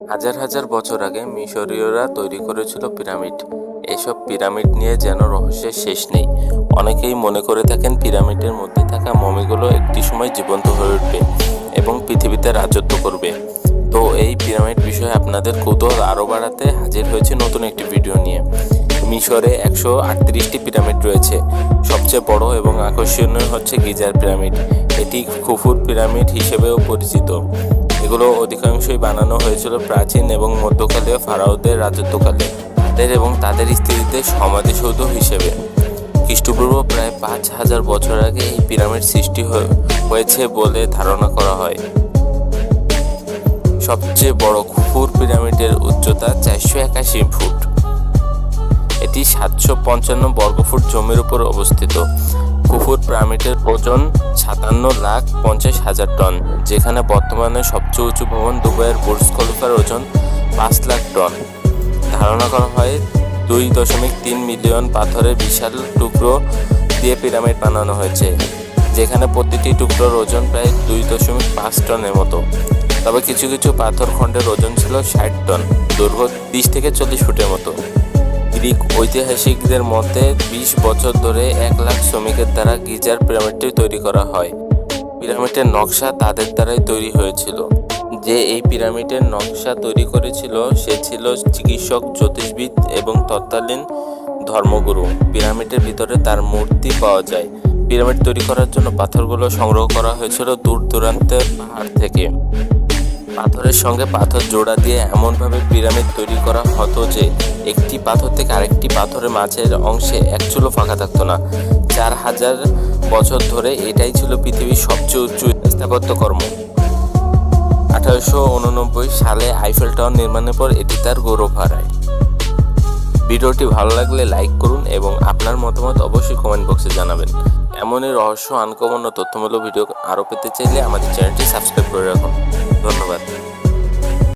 হাজার হাজার বছর আগে মিশরীয়রা তৈরি করেছিল পিরামিড। এসব পিরামিড নিয়ে যেন রহস্যের শেষ নেই। অনেকেই মনে করে থাকেন পিরামিডের মধ্যে থাকা মমিগুলো একটি সময় জীবন্ত হয়ে উঠবে এবং পৃথিবীতে রাজত্ব করবে। তো এই পিরামিড বিষয়ে আপনাদের কৌতূহল আরও বাড়াতে হাজির হয়েছে নতুন একটি ভিডিও নিয়ে। মিশরে একশো আটত্রিশটি পিরামিড রয়েছে। সবচেয়ে বড় এবং আকর্ষণীয় হচ্ছে গিজার পিরামিড। এটি খুফুর পিরামিড হিসেবেও পরিচিত। এগুলো অধিকাংশই বানানো হয়েছিল প্রাচীন এবং মধ্যকালীয় ফারাওদের রাজত্বকালে। তাদের এবং তাদের স্ত্রীদের সমাধিসৌধ হিসেবে। খ্রিস্টপূর্ব প্রায় পাঁচ হাজার বছর আগে এই পিরামিড সৃষ্টি হয়ে- হয়েছে বলে ধারণা করা হয়। সবচেয়ে বড় খুফুর পিরামিডের উচ্চতা চারশো একাশি ফুট। এটি সাতশো পঞ্চান্ন বর্গফুট জমির উপর অবস্থিত। কুফুর পিরামিডের ওজন সাতান্ন লাখ পঞ্চাশ হাজার টন, যেখানে বর্তমানে সবচেয়ে উঁচু ভবন দুবাইয়ের বুর্জ খলিফার ওজন পাঁচ লাখ টন। ধারণা করা হয় দুই দশমিক তিন মিলিয়ন পাথরের বিশাল টুকরো দিয়ে পিরামিড বানানো হয়েছে, যেখানে প্রতিটি টুকরোর ওজন প্রায় দুই দশমিক পাঁচ টনের মতো। তবে কিছু কিছু পাথর খণ্ডের ওজন ছিল ষাট টন দৈর্ঘ্য তিরিশ থেকে চল্লিশ ফুটের মতো। গ্রিক ঐতিহাসিকদের মতে, বিশ বছর ধরে এক লাখ শ্রমিকের দ্বারা গিজার পিরামিডটি তৈরি করা হয়। পিরামিডের নকশা তাদের দ্বারাই তৈরি হয়েছিল। যে এই পিরামিডের নকশা তৈরি করেছিল, সে ছিল চিকিৎসক, জ্যোতিষবিদ এবং তৎকালীন ধর্মগুরু। পিরামিডের ভিতরে তার মূর্তি পাওয়া যায়। পিরামিড তৈরি করার জন্য পাথরগুলো সংগ্রহ করা হয়েছিল দূর দূরান্তের পাহাড় থেকে। পাথরের সঙ্গে পাথর জোড়া দিয়ে এমনভাবে পিরামিড তৈরি করা হতো যে একটি পাথর থেকে আরেকটি পাথরের মাঝের অংশে এক চুলো ফাঁকা থাকতো না। চার হাজার বছর ধরে এটাই ছিল পৃথিবীর সবচেয়ে উঁচু স্থাপত্য কর্ম। আঠারোশো উননব্বই সালে আইফেল টাওয়ার নির্মাণের পর এটি তার গৌরব হারায়। ভিডিওটি ভালো লাগলে লাইক করুন এবং আপনার মতামত অবশ্যই কমেন্ট বক্সে জানাবেন। এমনই রহস্য, আনকমন ও তথ্যমূলক ভিডিও আরও পেতে চাইলে আমাদের চ্যানেলটি সাবস্ক্রাইব করে রাখুন। ধন্যবাদ।